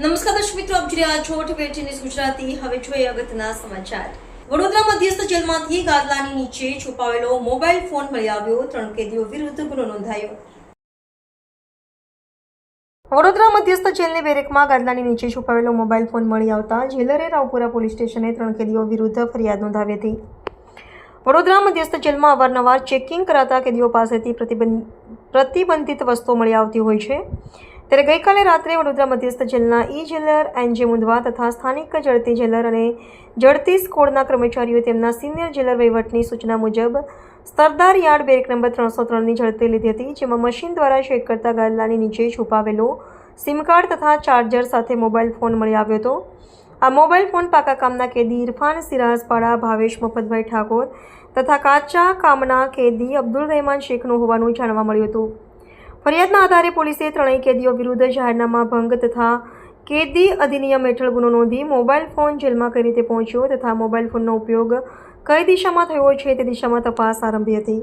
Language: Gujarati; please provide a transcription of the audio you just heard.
નમસ્કાર દર્શક મિત્રો, આપ જોઈ રહ્યા છો ટીવી ન્યૂઝ ગુજરાતી. હવે જોઈએ અગત્યના સમાચાર. વડોદરા મધ્યસ્થ જેલમાંથી ગાદલાની નીચે છુપાવેલો મોબાઈલ ફોન મળી આવ્યો. ત્રણ કેદીઓ વિરુદ્ધ ગુનો નોંધાયો. વડોદરા મધ્યસ્થ જેલની બેરેકમાં ગાદલાની નીચે છુપાવેલો મોબાઈલ ફોન મળી આવતા જેલરે રાવપુરા પોલીસ સ્ટેશને ત્રણ કેદીઓ વિરુદ્ધ ફરિયાદ નોંધાવી હતી. વડોદરા મધ્યસ્થ જેલમાં અવારનવાર ચેકિંગ કરાતા કેદીઓ પાસેથી પ્રતિબંધ, પ્રતિબંધિત વસ્તુઓ મળી આવતી હોય છે. ત્યારે ગઈકાલે રાત્રે વડોદરા મધ્યસ્થ જેલના ઈ જેલર એનજે મુંદવા તથા સ્થાનિક જડતી જેલર અને જડતી સ્કોડના કર્મચારીઓએ તેમના સિનિયર જેલર વહીવટની સૂચના મુજબ સરદાર યાર્ડ બેરેક નંબર ત્રણસો ત્રણની ઝડપી લીધી હતી, જેમાં મશીન દ્વારા ચેક કરતા ગાદલાની નીચે છુપાવેલો સિમ કાર્ડ તથા ચાર્જર સાથે મોબાઈલ ફોન મળી આવ્યો હતો. આ મોબાઈલ ફોન પાકા કામના કેદી ઇરફાન સિરાજપાડા, ભાવેશ મફતભાઈ ઠાકોર તથા કાચા કામના કેદી અબ્દુલ રહેમાન શેખનું હોવાનું જાણવા મળ્યું હતું. ફરિયાદના આધારે પોલીસે ત્રણેય કેદીઓ વિરુદ્ધ જાહેરનામા ભંગ તથા કેદી અધિનિયમ હેઠળ ગુનો નોંધી મોબાઈલ ફોન જેલમાં કઈ રીતે પહોંચ્યો તથા મોબાઈલ ફોનનો ઉપયોગ કઈ દિશામાં થયો છે તે દિશામાં તપાસ આરંભી હતી.